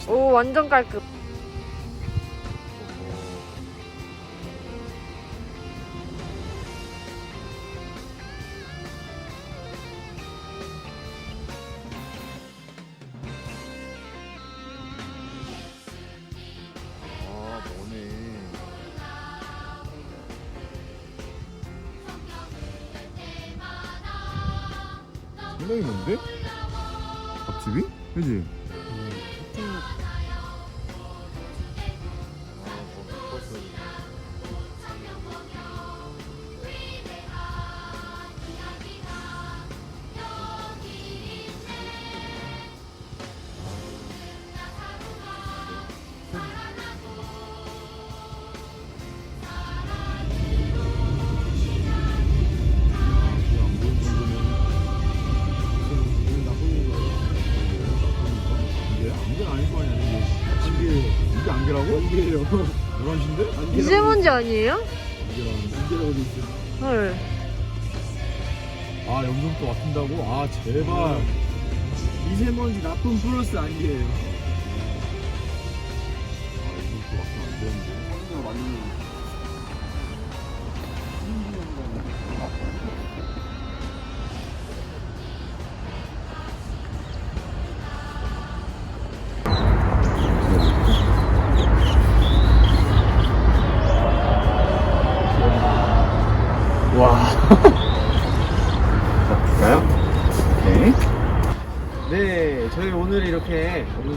봅시다. 오 완전 깔끔. 아, 너네. 상당히 먼데? 앞집이? 그지? 11시예요. 11시인데? 미세먼지 아니에요? 안개라고 돼 있어요. 헐. 아, 영종도 맡긴다고? 아, 제발. 음. 미세먼지 나쁜 플러스 아니에요.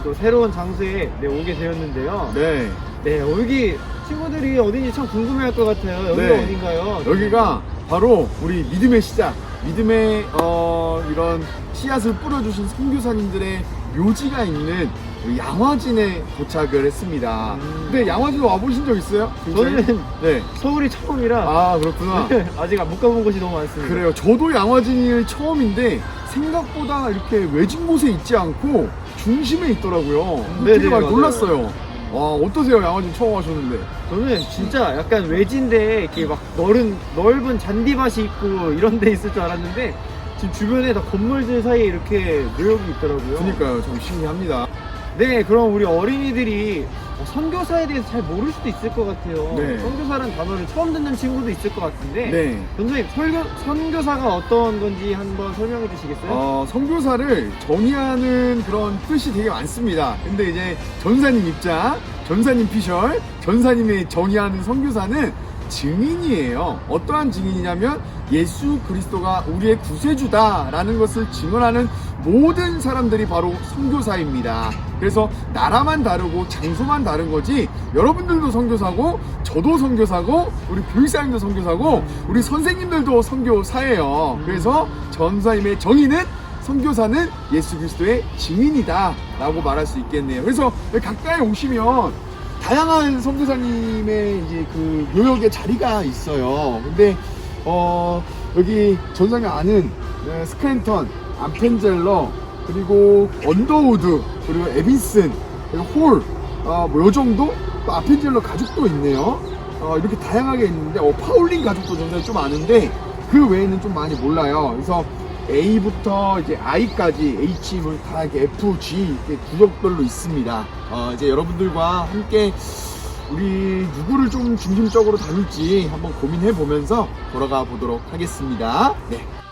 또 새로운 장소에 네, 오게 되었는데요. 네. 네, 여기 친구들이 어딘지 참 궁금해할 것 같아요. 여기가 네. 어딘가요? 여기가 바로 우리 믿음의 시작, 믿음의 어, 이런 씨앗을 뿌려주신 선교사님들의 묘지가 있는 우리 양화진에 도착을 했습니다. 음. 근데 양화진 와보신 적 있어요? 저는 네. 서울이 처음이라 아 그렇구나. 아직 못 가본 곳이 너무 많습니다. 그래요. 저도 양화진이 처음인데 생각보다 이렇게 외진 곳에 있지 않고 중심에 있더라고요. 네, 되게 네, 많이 맞아요. 놀랐어요. 와 어떠세요 양화진 처음 하셨는데? 저는 진짜 약간 외진데 이렇게 막 넓은 넓은 잔디밭이 있고 이런 데 있을 줄 알았는데 지금 주변에 다 건물들 사이에 이렇게 묘역이 있더라고요. 그러니까요. 좀 신기합니다. 네, 그럼 우리 어린이들이 어, 선교사에 대해서 잘 모를 수도 있을 것 같아요. 네. 선교사라는 단어를 처음 듣는 친구도 있을 것 같은데, 네. 선생님, 설교, 선교사가 어떤 건지 한번 설명해 주시겠어요? 어, 선교사를 정의하는 그런 뜻이 되게 많습니다. 근데 이제 전사님 입장, 전사님 피셜, 전사님의 정의하는 선교사는 증인이에요. 어떠한 증인이냐면 예수 그리스도가 우리의 구세주다라는 것을 증언하는 모든 사람들이 바로 선교사입니다. 그래서 나라만 다르고 장소만 다른 거지 여러분들도 선교사고 저도 선교사고 우리 교육사님도 선교사고 우리 선생님들도 선교사예요. 그래서 전사님의 정의는 선교사는 예수 그리스도의 증인이다라고 말할 수 있겠네요. 그래서 가까이 오시면 다양한 선교사님의 이제 그 묘역의 자리가 있어요. 근데 어 여기 전상에 아는 네, 스크랜턴, 암펜젤러 그리고 언더우드 그리고 에빈슨 홀, 어, 뭐요 정도? 또 아펜젤러 가족도 있네요. 어, 이렇게 다양하게 있는데 어, 파울린 가족도 전상에 좀 아는데 그 외에는 좀 많이 몰라요. 그래서 A부터 이제 I까지 H 뭐다 F, G 이렇게 구역별로 있습니다. 어, 이제 여러분들과 함께 우리 누구를 좀 중심적으로 다룰지 한번 고민해 보면서 돌아가 보도록 하겠습니다. 네.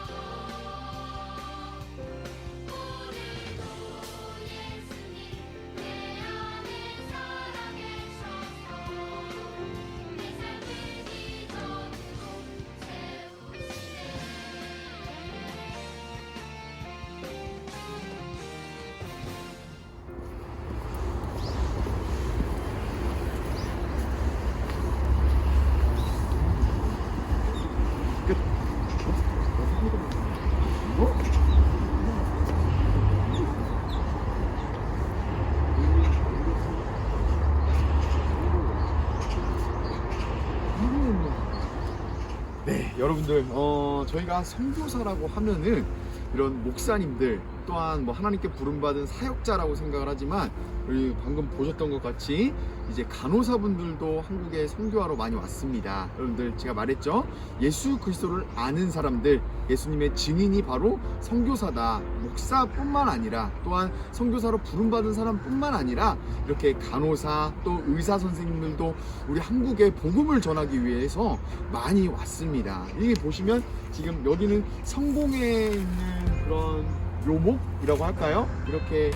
여러분들, 어, 저희가 선교사라고 하면은 이런 목사님들, 또한 뭐 하나님께 부름받은 사역자라고 생각을 하지만 우리 방금 보셨던 것 같이 이제 간호사분들도 한국에 선교하러 많이 왔습니다. 여러분들 제가 말했죠. 예수 그리스도를 아는 사람들, 예수님의 증인이 바로 선교사다. 목사뿐만 아니라 또한 선교사로 부름받은 사람뿐만 아니라 이렇게 간호사 또 의사 선생님들도 우리 한국에 복음을 전하기 위해서 많이 왔습니다. 여기 보시면 지금 여기는 성공에 있는 그런 묘목이라고 할까요? 이렇게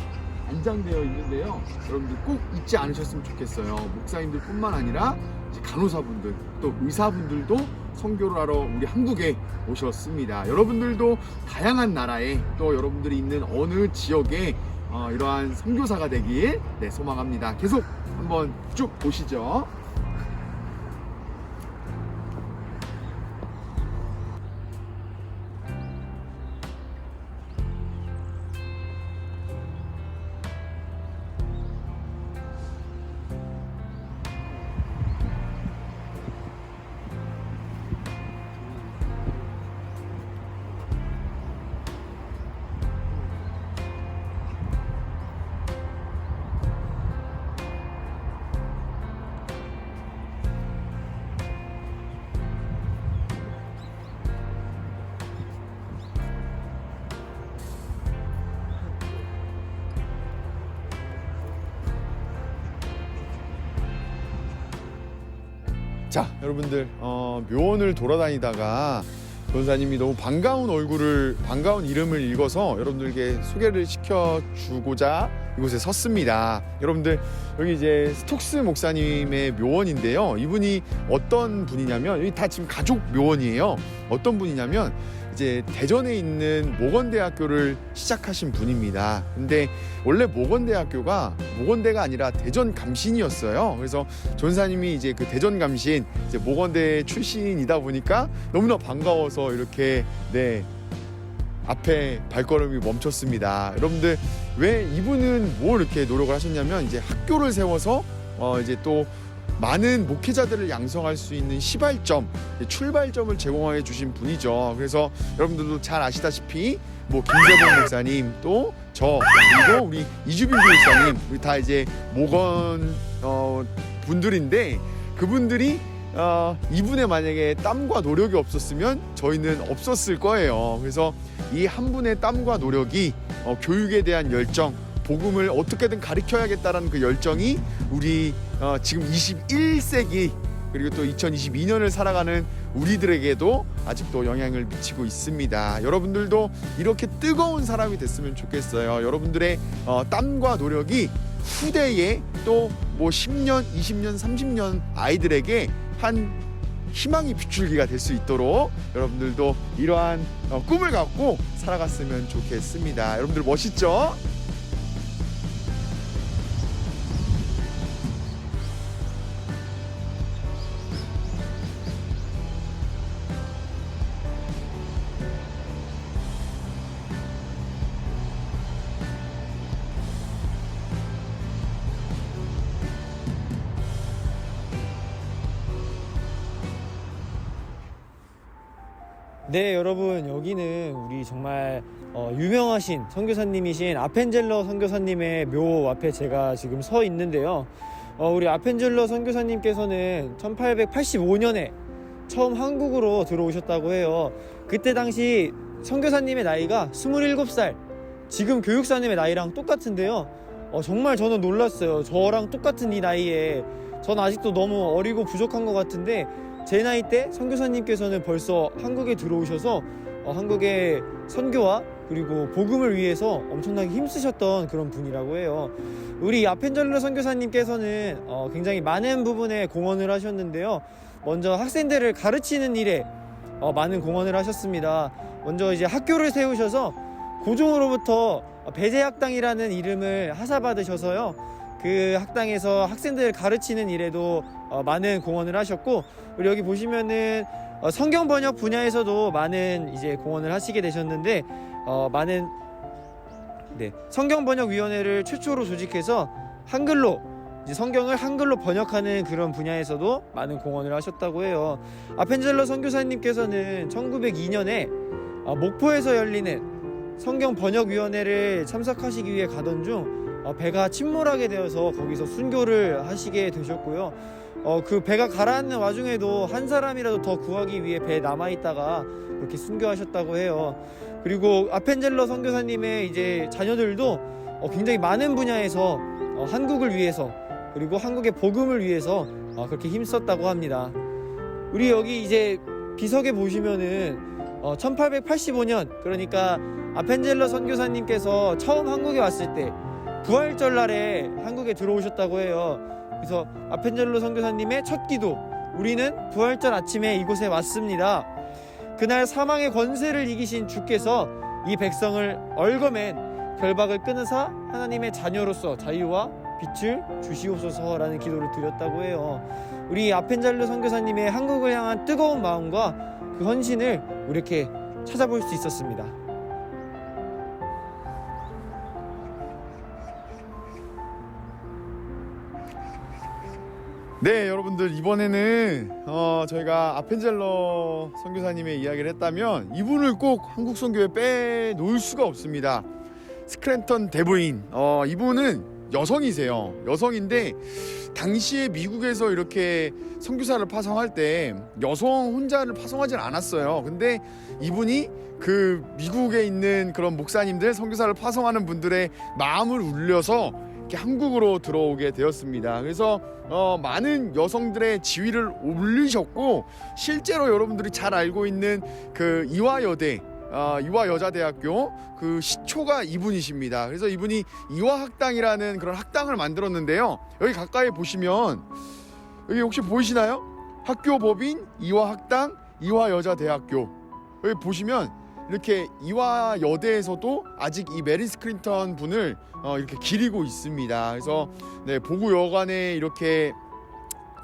안장되어 있는데요. 여러분들 꼭 잊지 않으셨으면 좋겠어요. 목사님들 뿐만 아니라 이제 간호사분들 또 의사분들도 선교를 하러 우리 한국에 오셨습니다. 여러분들도 다양한 나라에 또 여러분들이 있는 어느 지역에 어, 이러한 선교사가 되길 네, 소망합니다. 계속 한번 쭉 보시죠. 자, 여러분들 어, 묘원을 돌아다니다가 전사님이 너무 반가운 얼굴을 반가운 이름을 읽어서 여러분들께 소개를 시켜주고자 이곳에 섰습니다. 여러분들 여기 이제 스톡스 목사님의 묘원인데요. 이분이 어떤 분이냐면 여기 다 지금 가족 묘원이에요. 어떤 분이냐면 이제 대전에 있는 모건대학교를 시작하신 분입니다. 근데 원래 모건대학교가 모건대가 아니라 대전 감신이었어요. 그래서 전사님이 이제 그 대전 감신 이제 모건대 출신이다 보니까 너무나 반가워서 이렇게 네 앞에 발걸음이 멈췄습니다. 여러분들 왜 이분은 뭐 이렇게 노력을 하셨냐면 이제 학교를 세워서 어 이제 또 많은 목회자들을 양성할 수 있는 시발점, 출발점을 제공해 주신 분이죠. 그래서 여러분들도 잘 아시다시피 뭐 김재봉 목사님 또 저 그리고 우리 이주빈 목사님 우리 다 이제 모건 어 분들인데 그분들이 어, 이분의 만약에 땀과 노력이 없었으면 저희는 없었을 거예요. 그래서 이 한 분의 땀과 노력이 어, 교육에 대한 열정, 복음을 어떻게든 가르쳐야겠다라는 그 열정이 우리 어, 지금 21세기 그리고 또 2022년을 살아가는 우리들에게도 아직도 영향을 미치고 있습니다. 여러분들도 이렇게 뜨거운 사람이 됐으면 좋겠어요. 여러분들의 어, 땀과 노력이 후대에 또 뭐 10년, 20년, 30년 아이들에게 한 희망이 비출기가 될 수 있도록 여러분들도 이러한 어, 꿈을 갖고 살아갔으면 좋겠습니다. 여러분들 멋있죠? 네, 여러분 여기는 우리 정말 어, 유명하신 선교사님이신 아펜젤러 선교사님의 묘 앞에 제가 지금 서 있는데요. 어, 우리 아펜젤러 선교사님께서는 1885년에 처음 한국으로 들어오셨다고 해요. 그때 당시 선교사님의 나이가 27살. 지금 교육사님의 나이랑 똑같은데요. 어, 정말 저는 놀랐어요. 저랑 똑같은 이 나이에 전 아직도 너무 어리고 부족한 것 같은데 제 나이 때 선교사님께서는 벌써 한국에 들어오셔서 어, 한국의 선교와 그리고 복음을 위해서 엄청나게 힘쓰셨던 그런 분이라고 해요. 우리 아펜젤러 선교사님께서는 어, 굉장히 많은 부분에 공헌을 하셨는데요. 먼저 학생들을 가르치는 일에 어, 많은 공헌을 하셨습니다. 먼저 이제 학교를 세우셔서 고종으로부터 배제학당이라는 이름을 하사받으셔서요. 그 학당에서 학생들을 가르치는 일에도 어, 많은 공헌을 하셨고 그리고 여기 보시면은 어, 성경 번역 분야에서도 많은 이제 공헌을 하시게 되셨는데 어, 많은 네, 성경 번역 위원회를 최초로 조직해서 한글로 성경을 한글로 번역하는 그런 분야에서도 많은 공헌을 하셨다고 해요. 아펜젤러 선교사님께서는 1902년에 어, 목포에서 열리는 성경 번역 위원회를 참석하시기 위해 가던 중 어, 배가 침몰하게 되어서 거기서 순교를 하시게 되셨고요. 어, 그 배가 가라앉는 와중에도 한 사람이라도 더 구하기 위해 배에 남아 있다가 이렇게 순교하셨다고 해요. 그리고 아펜젤러 선교사님의 이제 자녀들도 어, 굉장히 많은 분야에서 어, 한국을 위해서 그리고 한국의 복음을 위해서 어, 그렇게 힘썼다고 합니다. 우리 여기 이제 비석에 보시면은 어, 1885년 그러니까 아펜젤러 선교사님께서 처음 한국에 왔을 때 부활절 날에 한국에 들어오셨다고 해요. 그래서 아펜젤로 선교사님의 첫 기도 우리는 부활절 아침에 이곳에 왔습니다. 그날 사망의 권세를 이기신 주께서 이 백성을 얽어맨 결박을 끊으사 하나님의 자녀로서 자유와 빛을 주시옵소서라는 기도를 드렸다고 해요. 우리 아펜젤로 선교사님의 한국을 향한 뜨거운 마음과 그 헌신을 이렇게 찾아볼 수 있었습니다. 네, 여러분들 이번에는 어, 저희가 아펜젤러 선교사님의 이야기를 했다면 이분을 꼭 한국 선교에 빼놓을 수가 없습니다. 스크랜턴 대부인. 어, 이분은 여성이세요. 여성인데 당시에 미국에서 이렇게 선교사를 파송할 때 여성 혼자를 파송하진 않았어요. 근데 이분이 그 미국에 있는 그런 목사님들 선교사를 파송하는 분들의 마음을 울려서 한국으로 들어오게 되었습니다. 그래서 어, 많은 여성들의 지위를 올리셨고 실제로 여러분들이 잘 알고 있는 그 이화여대 어, 이화여자대학교 그 시초가 이분이십니다. 그래서 이분이 이화학당이라는 그런 학당을 만들었는데요. 여기 가까이 보시면 여기 혹시 보이시나요? 학교 법인 이화학당 이화여자대학교 여기 보시면 이렇게 이화 여대에서도 아직 이 메리 스크린턴 분을 어, 이렇게 기리고 있습니다. 그래서 네, 보구 여관에 이렇게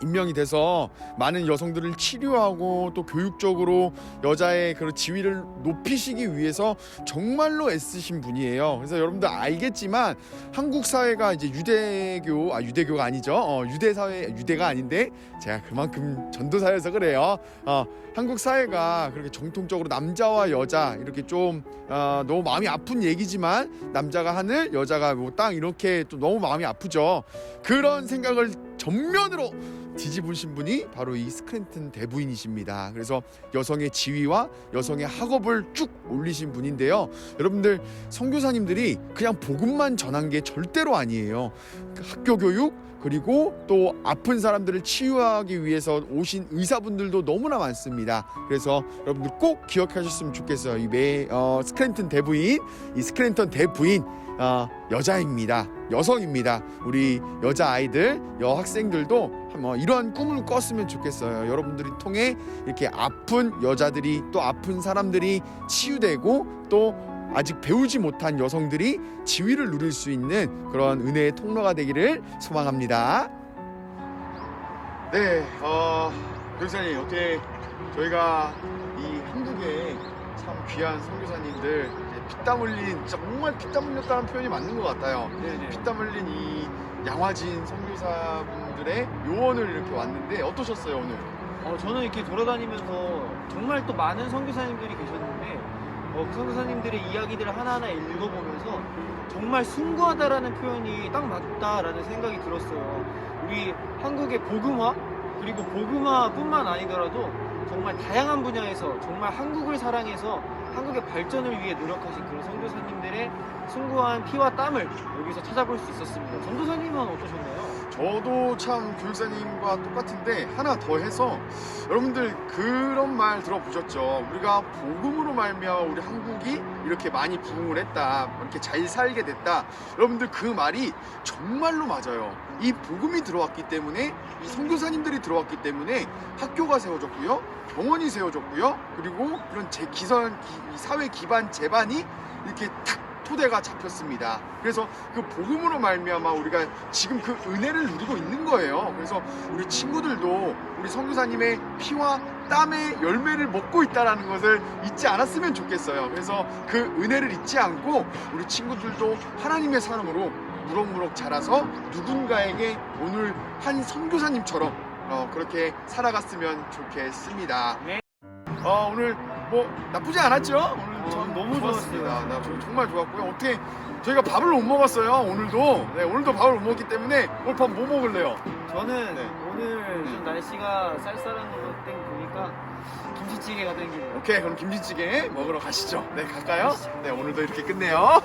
임명이 돼서 많은 여성들을 치료하고 또 교육적으로 여자의 그런 지위를 높이시기 위해서 정말로 애쓰신 분이에요. 그래서 여러분들 알겠지만 한국 사회가 이제 유대교 아 유대교가 아니죠. 어, 유대 사회 유대가 아닌데 제가 그만큼 전도사여서 그래요. 어, 한국 사회가 그렇게 정통적으로 남자와 여자 이렇게 좀 어, 너무 마음이 아픈 얘기지만 남자가 하늘 여자가 뭐 땅 이렇게 또 너무 마음이 아프죠. 그런 생각을 전면으로 뒤집으신 분이 바로 이 스크랜튼 대부인이십니다. 그래서 여성의 지위와 여성의 학업을 쭉 올리신 분인데요. 여러분들 선교사님들이 그냥 복음만 전한 게 절대로 아니에요. 그 학교 교육 그리고 또 아픈 사람들을 치유하기 위해서 오신 의사분들도 너무나 많습니다. 그래서 여러분들 꼭 기억하셨으면 좋겠어요. 이 매, 어, 스크랜턴 대부인, 이 스크랜턴 대부인 어, 여자입니다. 여성입니다. 우리 여자 아이들, 여학생들도 뭐 이러한 꿈을 꿨으면 좋겠어요. 여러분들이 통해 이렇게 아픈 여자들이 또 아픈 사람들이 치유되고 또 아직 배우지 못한 여성들이 지위를 누릴 수 있는 그런 은혜의 통로가 되기를 소망합니다. 네, 어, 교사님 어떻게 저희가 이 한국에 참 귀한 선교사님들 피땀 흘린 정말 피땀 흘렸다는 표현이 맞는 것 같아요. 네네. 피땀 흘린 이 양화진 선교사분들의 요원을 이렇게 왔는데 어떠셨어요 오늘? 어, 저는 이렇게 돌아다니면서 정말 또 많은 선교사님들이 계셨는데 어, 그 선교사님들의 이야기들을 하나하나 읽어보면서 정말 숭고하다라는 표현이 딱 맞다라는 생각이 들었어요. 우리 한국의 복음화 그리고 복음화뿐만 아니더라도 정말 다양한 분야에서 정말 한국을 사랑해서 한국의 발전을 위해 노력하신 그런 선교사님들의 숭고한 피와 땀을 여기서 찾아볼 수 있었습니다. 전도사님은 어떠셨나요? 저도 참 교육사님과 똑같은데 하나 더 해서 여러분들 그런 말 들어보셨죠? 우리가 복음으로 말미암아 우리 한국이 이렇게 많이 부흥을 했다, 이렇게 잘 살게 됐다. 여러분들 그 말이 정말로 맞아요. 이 복음이 들어왔기 때문에 이 선교사님들이 들어왔기 때문에 학교가 세워졌고요, 병원이 세워졌고요, 그리고 이런 제 기선 기- 이 사회 기반 재반이 이렇게 탁 토대가 잡혔습니다. 그래서 그 복음으로 말미암아 우리가 지금 그 은혜를 누리고 있는 거예요. 그래서 우리 친구들도 우리 선교사님의 피와 땀의 열매를 먹고 있다라는 것을 잊지 않았으면 좋겠어요. 그래서 그 은혜를 잊지 않고 우리 친구들도 하나님의 사람으로 무럭무럭 자라서 누군가에게 오늘 한 선교사님처럼 어, 그렇게 살아갔으면 좋겠습니다. 네. 어, 오늘 뭐 나쁘지 않았죠? 오늘 어, 전 너무 좋았습니다. 나 저- 정말 좋았고요. 어떻게 저희가 밥을 못 먹었어요 오늘도. 네 오늘도 밥을 못 먹기 때문에 오늘 밥뭐 먹을래요? 저는 네. 오늘 좀 음. 날씨가 쌀쌀한 것땡 보니까 김치찌개가 땡기네요. 오케이 그럼 김치찌개 먹으러 가시죠. 네 갈까요? 네 오늘도 이렇게 끝내요.